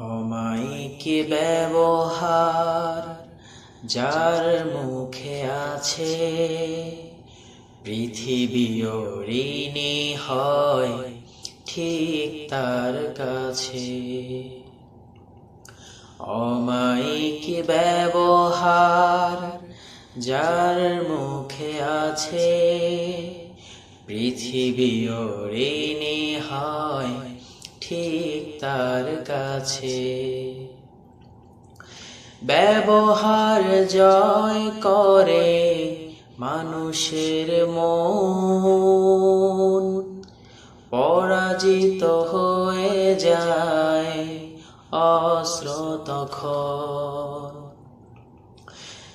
অমায়িক ব্যবহার যার মুখে আছে পৃথিবী ঋণী হয় ঠিক তার কাছে। অমায়িক ব্যবহার যার মুখে আছে পৃথিবী ঋণী হয় ঠিক তার কাছে। ব্যবহার জয় করে মানুষের মন। পরাজিত হয়ে যায় অস্ত্র তখন।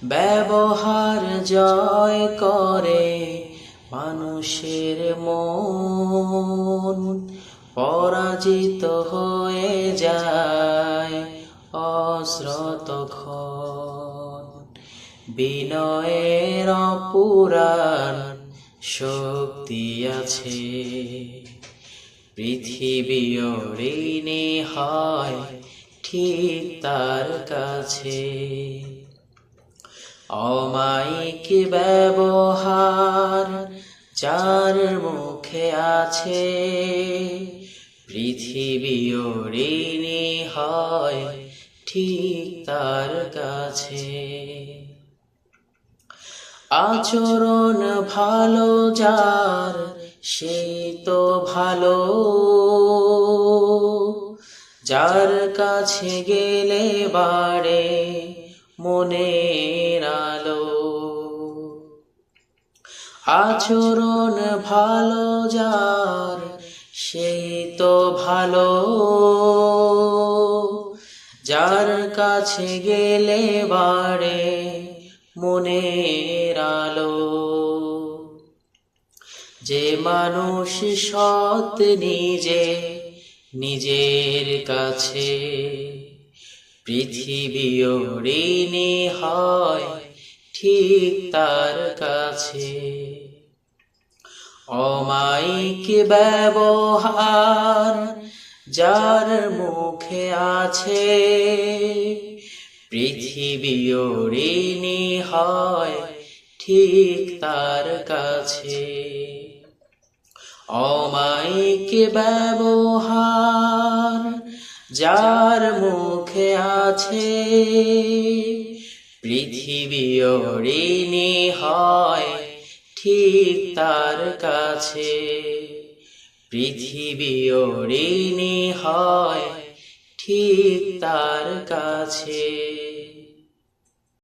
ব্যবহার জয় করে মানুষের মন। পরাজিত হয়ে যায় তখন বিনয়ের পুরাণ শক্তি আছে। পৃথিবী ঋণী হয় ঠিক তার কাছে। অমায়িক ব্যবহার যার মুখে আছে। পৃথিবী ঋণী হয় ঠিক তার কাছে। আচরণ ভালো যার সেই তো ভালো। যার কাছে গেলে বাড়ে মনের আলো। আচরণ ভালো যার সেই তো ভালো। যার কাছে গেলে বাড়ে মনের আলো। যে মানুষ সৎ নিজে নিজের কাছে, পৃথিবী ঋণী হয় ঠিক তার কাছে। অমায়িক ব্যবহার যার মুখে আছে পৃথিবী হয় ঠিক তার কাছে। অমায়িক ব্যবহার যার মুখে আছে পৃথিবী হয় ঠিক তার কাছে। পৃথিবী ঋণী হয় ঠিক তার কাছে।